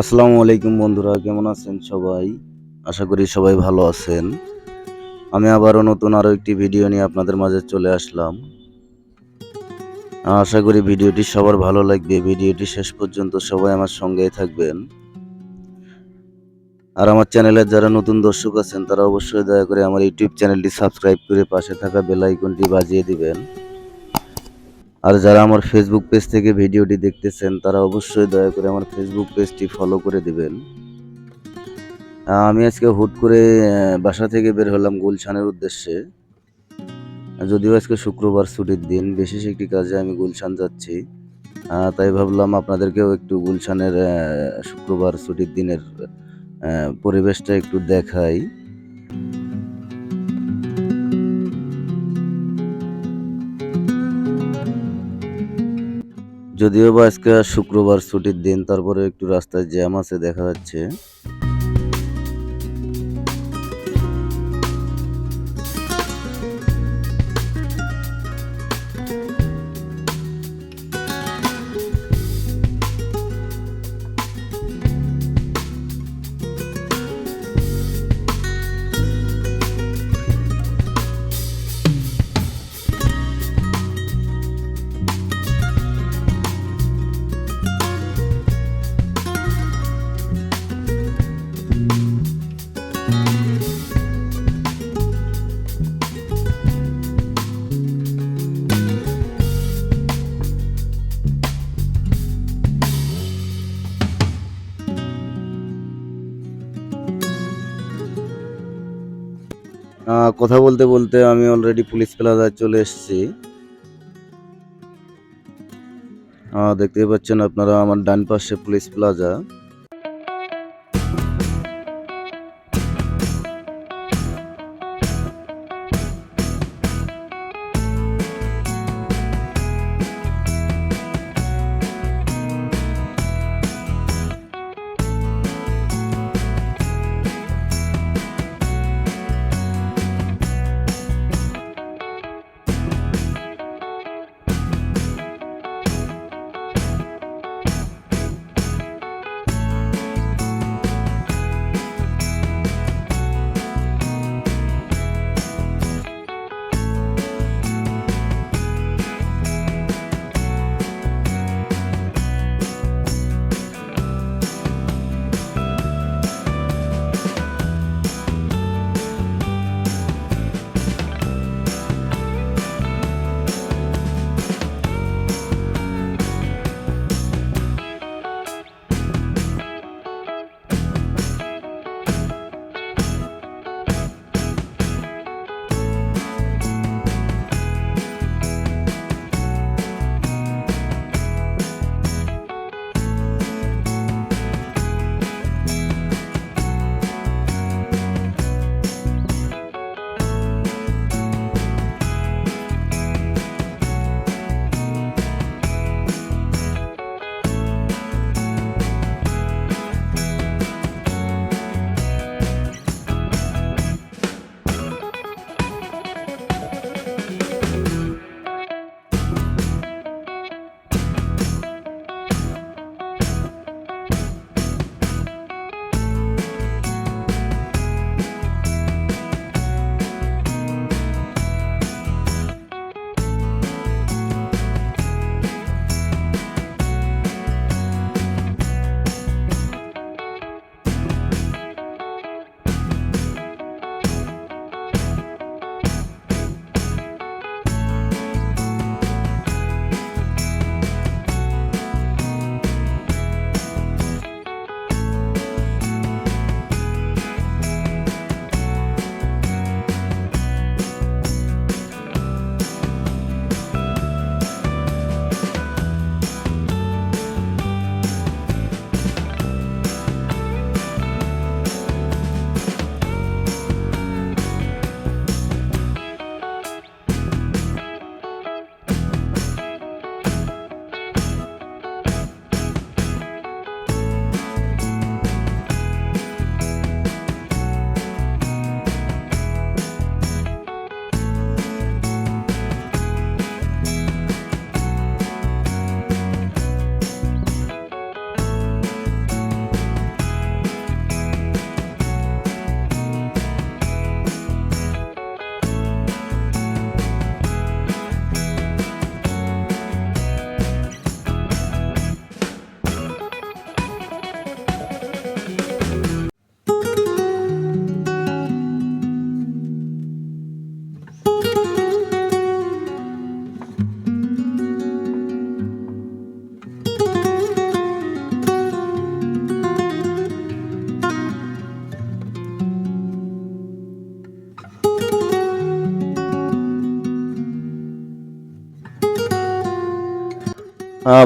আসসালামু আলাইকুম বন্ধুরা, কেমন আছেন সবাই? আশা করি সবাই ভালো আছেন। আমি আবারও নতুন আরও একটি ভিডিও নিয়ে আপনাদের মাঝে চলে আসলাম। আশা করি ভিডিওটি সবার ভালো লাগবে। ভিডিওটি শেষ পর্যন্ত সবাই আমার সঙ্গেই থাকবেন। আর আমার চ্যানেলের যারা নতুন দর্শক আছেন, তারা অবশ্যই দয়া করে আমার ইউটিউব চ্যানেলটি সাবস্ক্রাইব করে পাশে থাকা বেল আইকনটি বাজিয়ে দিবেন। আর যারা আমার ফেসবুক পেজ থেকে ভিডিওটি দেখতেছেন, তারা অবশ্যই দয়া করে আমার ফেসবুক পেজটি ফলো করে দেবেন। আমি আজকে হুট করে বাসা থেকে বের হলাম গুলশানের উদ্দেশ্যে। যদিও আজকে শুক্রবার ছুটির দিন, বিশেষ একটি কাজে আমি গুলশান যাচ্ছি। তাই ভাবলাম আপনাদেরকেও একটু গুলশানের শুক্রবার ছুটির দিনের পরিবেশটা একটু দেখাই। যদিও বা আজকে শুক্রবার ছুটির দিন তারপরে একটু রাস্তায় জ্যাম আছে দেখা যাচ্ছে। কথা বলতে বলতে আমি অলরেডি পুলিশ প্লাজায় চলে এসেছি। দেখতে পাচ্ছেন আপনারা আমার ডান পাশে পুলিশ প্লাজা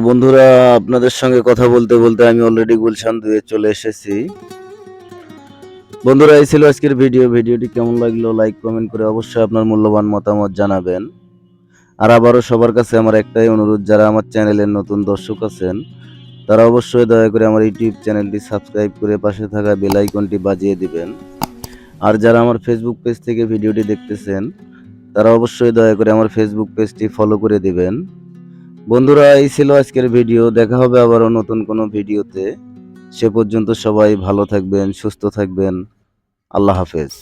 বন্ধুরা, আপনাদের সঙ্গে কথা বলতে বলতে আমি অলরেডি গুলশান দুয়ে চলে এসেছি। বন্ধুরা, এই ছিল আজকের ভিডিও ভিডিওটি কেমন লাগল লাইক কমেন্ট করে অবশ্যই আপনার মূল্যবান মতামত জানাবেন। আর আবারও সবার কাছে আমার একটাই অনুরোধ, যারা আমার চ্যানেলের নতুন দর্শক আছেন, তারা অবশ্যই দয়া করে আমার ইউটিউব চ্যানেলটি সাবস্ক্রাইব করে পাশে থাকা বেল আইকনটি বাজিয়ে দিবেন। আর যারা আমার ফেসবুক পেজ থেকে ভিডিওটি দেখতেছেন, তারা অবশ্যই দয়া করে আমার ফেসবুক পেজটি ফলো করে দিবেন। বন্ধুরা, এই ছিল আজকের ভিডিও। দেখা হবে আবারও নতুন কোনো ভিডিওতে। সে পর্যন্ত সবাই ভালো থাকবেন, সুস্থ থাকবেন। আল্লাহ হাফেজ।